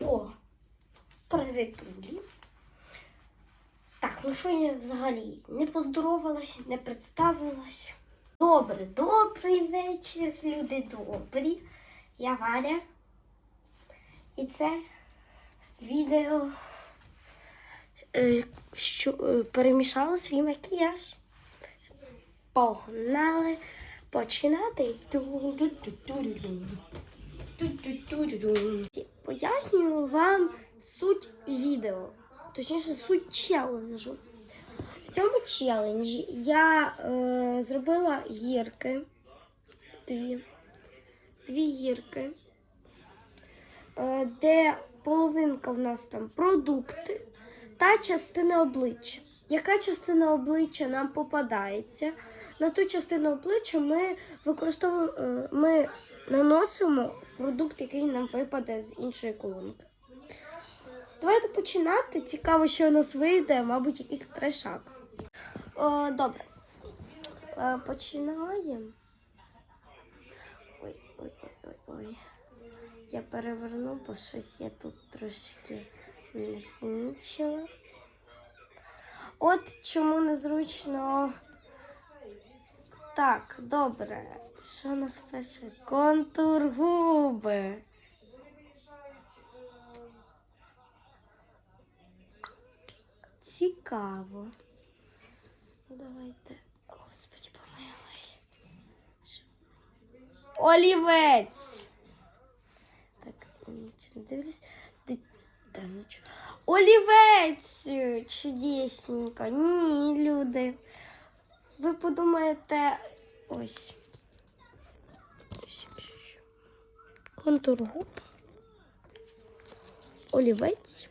О, привітулі. Так, ну що я взагалі не поздоровалась, не представилась. Добре, добрий вечір, люди добрі. Я Валя. І це відео, що перемішала свій макіяж. Погнали починати. Пояснюю вам суть відео, точніше суть челенджу. В цьому челенджі я е, зробила гірки. Дві. Дві гірки, е, де половинка в нас там продукти та частина обличчя. Яка частина обличчя нам попадається? На ту частину обличчя ми використовуємо, е, ми наносимо продукт, який нам випаде з іншої колонки. Давайте починати. Цікаво, що у нас вийде, мабуть, якийсь трешак. О, добре. Е, Починаємо. Ой, ой, ой, ой. Я переверну, бо щось я тут трошки нахімічила. От чому незручно. Так, добре. Що у нас перше? Контур губи. Цікаво. Ну, давайте. Господи, помилуй. Олівець. Так, нічого не дивлюсь. Та нічого. Олівець! Чудесненько. Ні, люди. Ви подумаєте, ось, ось. Контур губ. Олівець.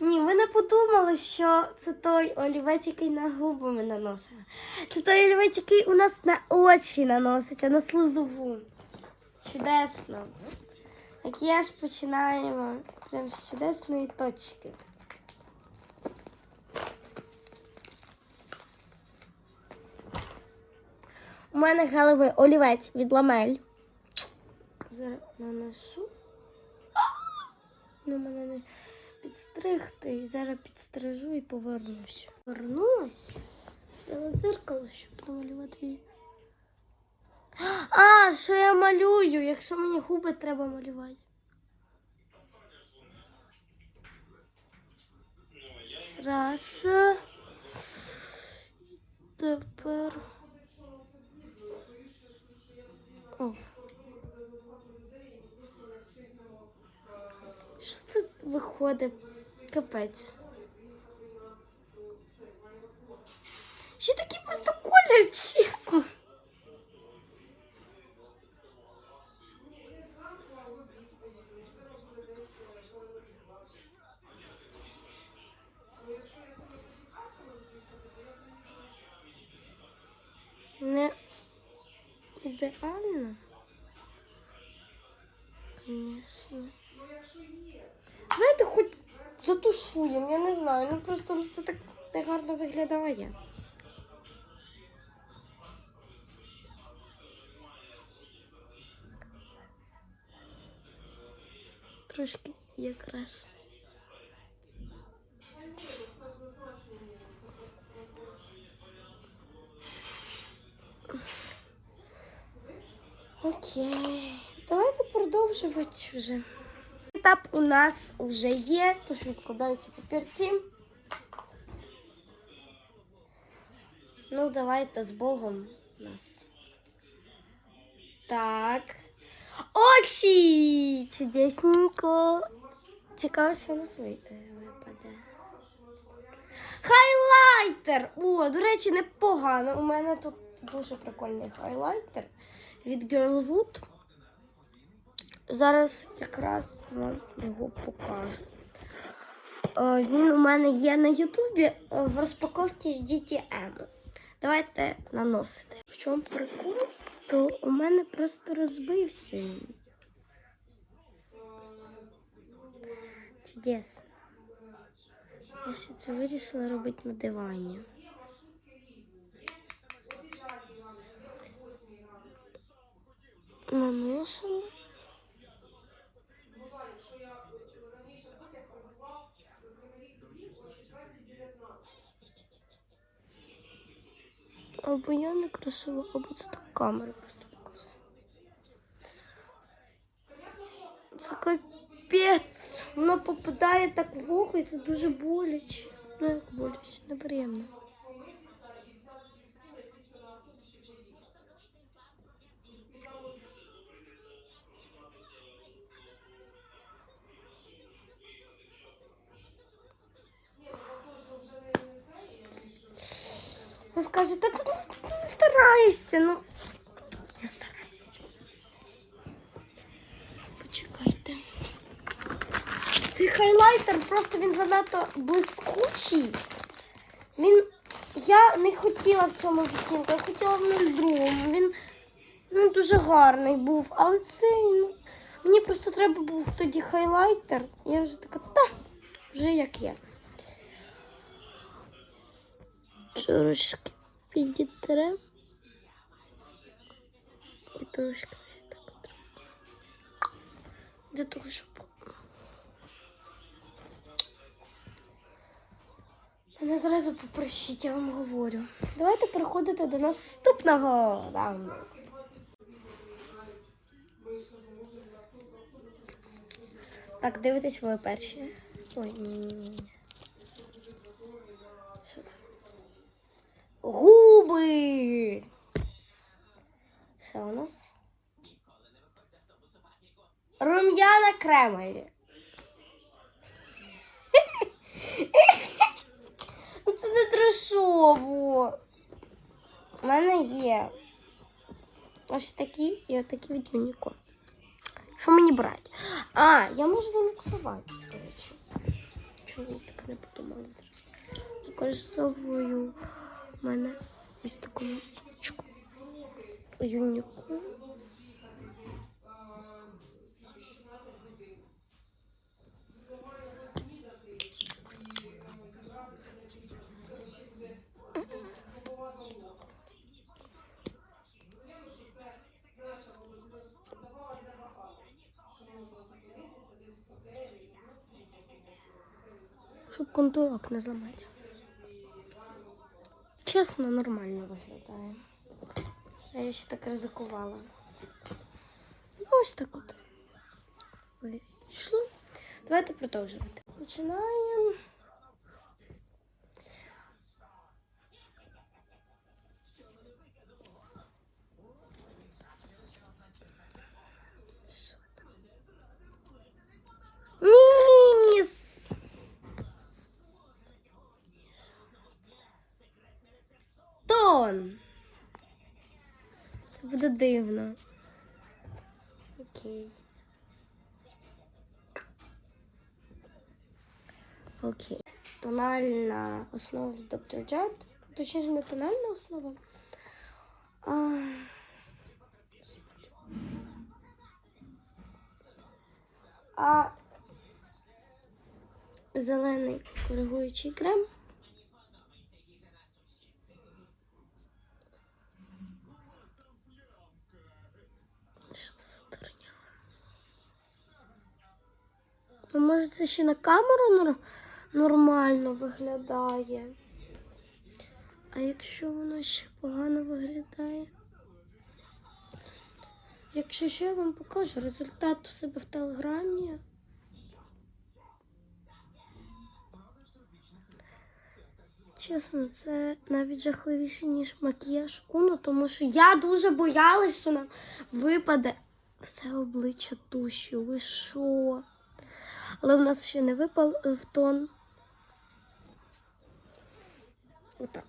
Ні, ви не подумали, що це той олівець, який на губи ми наносимо. Це той олівець, який у нас на очі наноситься, на слизову. Чудесно. Макіяж починаємо прямо з чудесної точки. У мене гелевий олівець від ламель. Зараз нанесу. Ну, мене не підстригти. Зараз підстрижу і повернусь. Повернулась. Взяла дзеркало, щоб намалювати її. А, що я малюю, якщо мені губи треба малювати. Раз. Тепер. О. Що це виходить? Капець. Ще такий просто колір, чесно. Не ідеально. Звісно. Знаєте, хоч затушуємо, я не знаю. Ну просто ну, це так негарно виглядає. Трошки якраз. Окей, давайте продовжувати вже. Етап у нас вже є, тож відкладаються папірці. Ну, давайте з Богом нас. Так. Очі! Чудесненько. Цікаво, що у нас е, випаде. Хайлайтер! О, до речі, непогано. У мене тут дуже прикольний хайлайтер від Girlwood. Зараз якраз вам його покажу. Е, Він у мене є на Ютубі е, в розпаковці з DTM. Давайте наносити. В чому прикол? То у мене просто розбився. Чудесно. Я ще це вирішила робити на дивані. наносимо. Або я не красива, або це так камера просто показує. Це капець. Воно попадає так в око і це дуже боляче. Ну як боляче, неприємно. Ви скажете, ти не стараєшся. Ну, я стараюсь. Почекайте. Цей хайлайтер просто він занадто блискучий. Він. Я не хотіла в цьому відтінку, я хотіла в 02. Він ну, дуже гарний був, але цей, ну. Мені просто треба був тоді хайлайтер. Я вже така, та, вже як є. Трошки підітрем. І трошки ось так. Для того, щоб. Мене зразу попрощіть, я вам говорю. Давайте переходити до наступного раунду. Так, дивитесь ви перші. Ой, ні, ні, ні. Що там? Губи! Що у нас? Рум'яна кремові. Ну, Це не трешово. У мене є ось такі і отакі від Юніко. Що мені брати? А, я можу заміксувати, до речі. Я так не подумала зразу? В мене ось таку місячку. Юніку. Щоб контурок не зламати. Чесно, нормально виглядає. А я ще так ризикувала. Ну, ось так от. Вийшло. Давайте продовжувати. Починаємо. Що там? Ніс! Тон. Це буде дивно. Окей. Окей. Тональна основа від Dr. Jart. Точніше, не тональна основа. А... А зелений коригуючий крем. Що це за дурня? Ну, може, це ще на камеру нормально виглядає. А якщо воно ще погано виглядає? Якщо що, я вам покажу результат у себе в телеграмі. Чесно, це навіть жахливіше, ніж макіяж Уно, тому що я дуже боялась, що нам випаде все обличчя тушю. Ви що? Але в нас ще не випав е, в тон. Отак.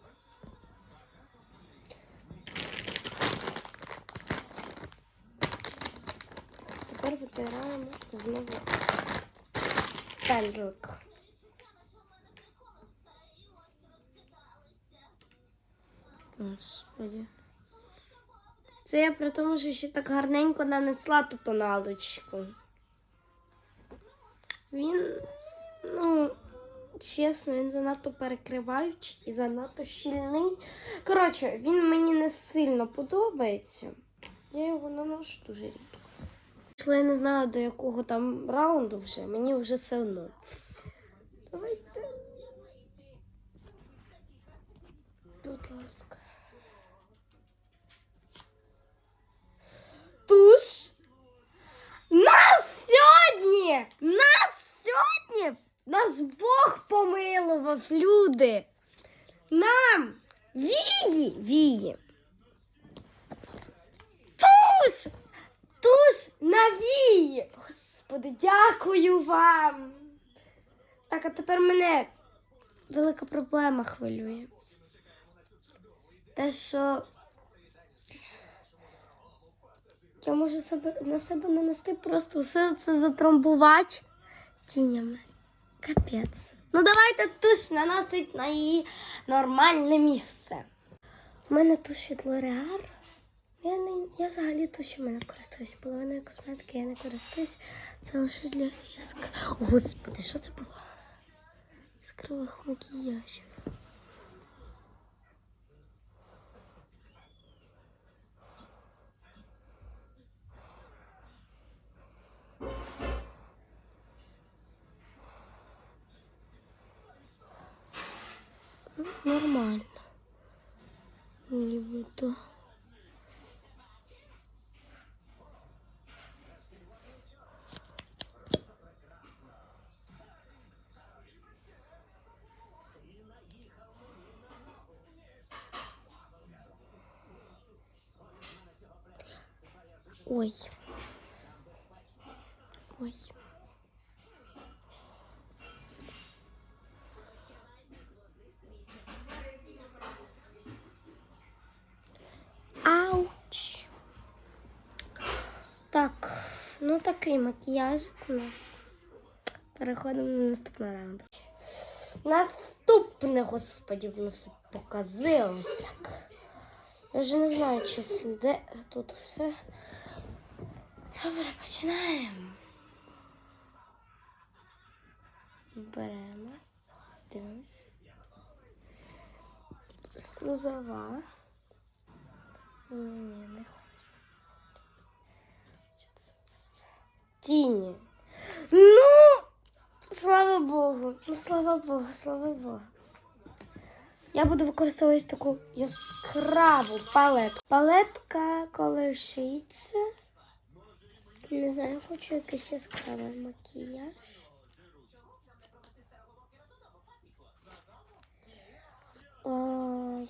Тепер витираємо знову пензлик. Господи. Це я при тому, що ще так гарненько нанесла ту тоналочку. Він, ну, чесно, він занадто перекриваючий і занадто щільний. Коротше, він мені не сильно подобається. Я його наношу дуже рідко. Якщо я не знаю, до якого там раунду вже, мені вже все одно. Давайте. Будь ласка. Туш. Нас сьогодні! Нас сьогодні! Нас Бог помилував, люди! Нам! Вії! Вії! Туш! Туш на вії! Господи, дякую вам! Так, а тепер мене велика проблема хвилює. Те, що я можу себе, на себе нанести просто все це затрамбувати тінями. Капець. Ну давайте туш наносить на її нормальне місце. У мене туш від Лореар. Я, не, я взагалі тушами не користуюсь. Половиною косметики я не користуюсь. Це лише для іск. Господи, що це було? Іскрових макіяжів. Нормально. Нібито. Ой. Ой. Ну такий макіяжик у нас. Переходимо на наступний раунд. Наступне, господі, воно все показилось так. Я вже не знаю, чесно, де тут все. Добре, починаємо. Беремо. Дивимося. Слозова. Ні, не хочу. Тіні. Ну, слава Богу. Ну, слава Богу, слава Богу. Я буду використовувати таку яскраву палетку. Палетка колишиться. Не знаю, хочу якийсь яскравий макіяж. О,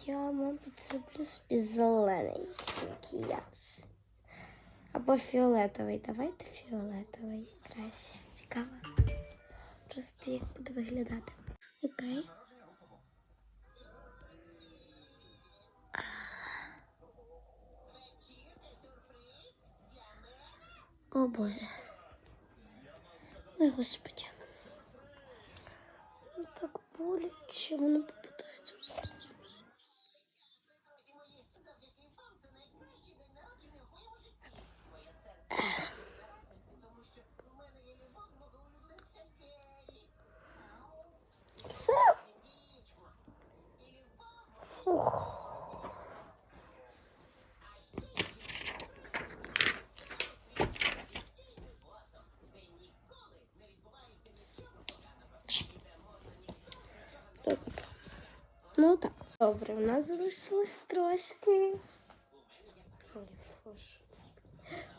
я, мабуть, зроблю собі зелений макіяж. Або фіолетовий. Давайте фіолетовий краще. Цікаво. Просто як буде виглядати. Окей. О Боже. Ой, Господи. Так боляче, воно попадається зараз. Все. Фух. Ну так. Добре, у нас залишилось трошки.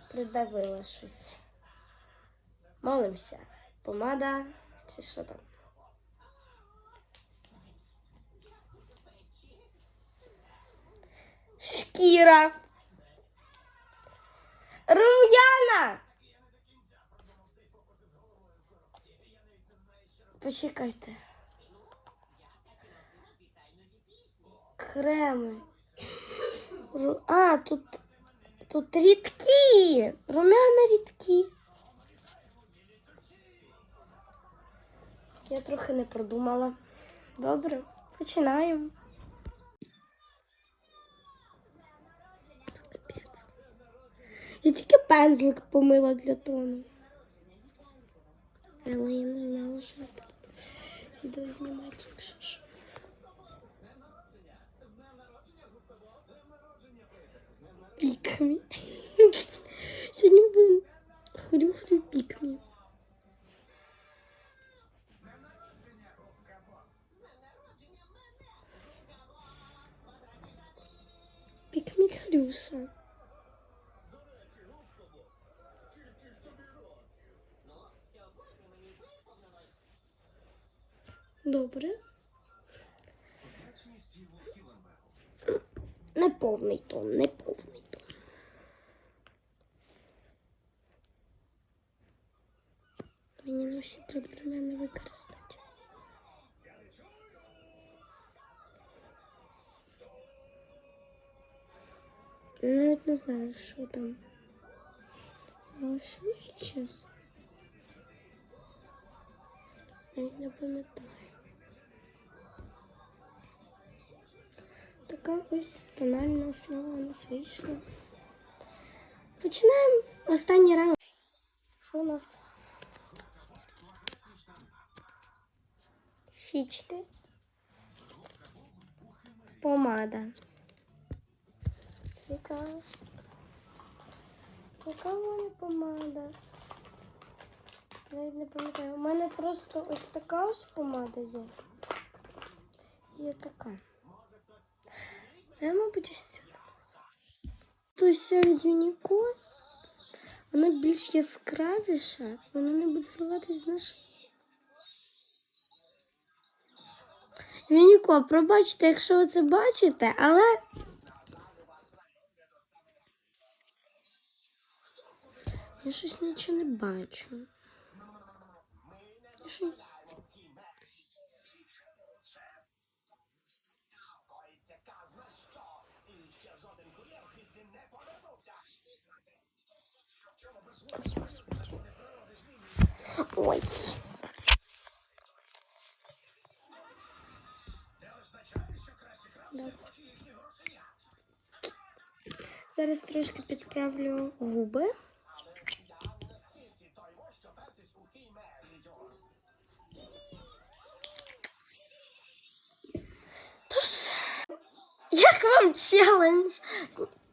Придавила щось. Молимося. Помада чи що там? Шкіра. Рум'яна. Почекайте. Креми. А, тут, тут рідкі. Румяна рідкі. Я трохи не продумала. Добре, починаємо. Я тільки пензлик помила для тону. Але я не знала, що я тут відео знімати. Піками. Сьогодні ми будемо хрю-хрю піками. Пікмі хрюса. Добре. Неповний тон, неповний тон. Мені не всі треба для мене використати. Я навіть не знаю, що там. А що зараз? Навіть не пам'ятаю. Така ось тональна основа у нас вийшла. Починаємо останній раунд. Що у нас? Щічки. Помада. Цікаво. Яка в мене помада? Навіть не пам'ятаю. У мене просто ось така ось помада є. Є така. Я, мабуть, ось цю нанесу. То ця від Юніко. Вона більш яскравіша, вона не буде зливатись з нашим. Юніко, пробачте, якщо ви це бачите, але. Я щось нічого не бачу. Я що... Ой, господи. Ой. Добре. Зараз трошки підправлю губи. Тож, як вам челендж?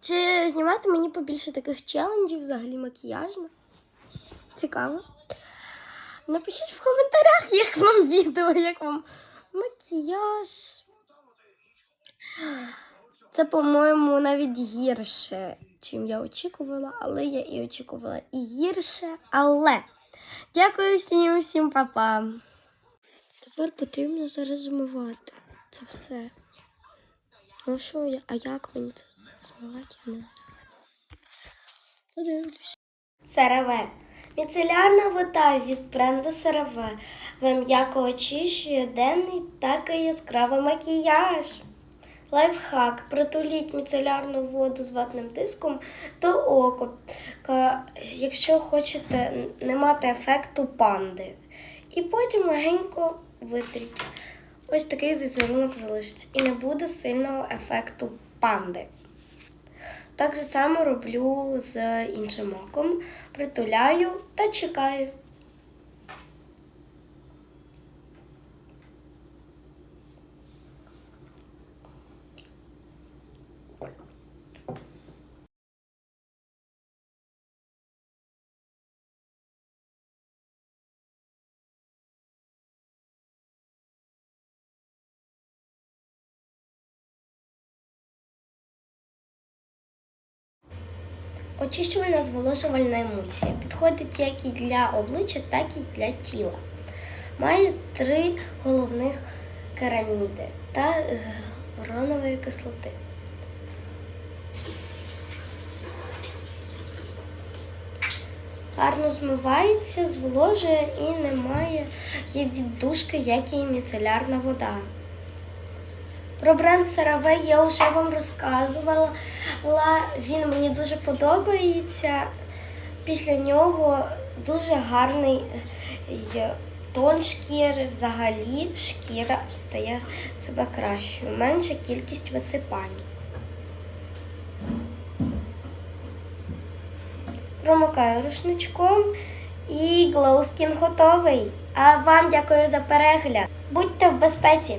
Чи знімати мені побільше таких челенджів, взагалі макіяжних? Цікаво. Напишіть в коментарях, як вам відео, як вам макіяж. Це, по-моєму, навіть гірше, чим я очікувала, але я і очікувала і гірше. Але дякую всім, всім папа. Тепер потрібно зараз змивати це все. Ну що я, а як мені це все змивати, я не знаю. Подивлюсь. Сереве. Міцелярна вода від бренду Сереве. М'яко очищує денний та яскравий макіяж. Лайфхак. Притуліть міцелярну воду з ватним тиском до ка- якщо хочете не мати ефекту панди. І потім легенько витріть. Ось такий візерунок залишиться. І не буде сильного ефекту панди. Так же само роблю з іншим оком. Притуляю та чекаю. Очищувальна зволожувальна емульсія підходить як і для обличчя, так і для тіла. Має три головних кераміди та гронової кислоти. Гарно змивається, зволожує і не має є віддушки, як і міцелярна вода. Про бренд CeraVe я вже вам розказувала. Він мені дуже подобається. Після нього дуже гарний е, тон шкіри. Взагалі шкіра стає себе кращою. Менша кількість висипань. Промокаю рушничком і Glow готовий. А вам дякую за перегляд. Будьте в безпеці!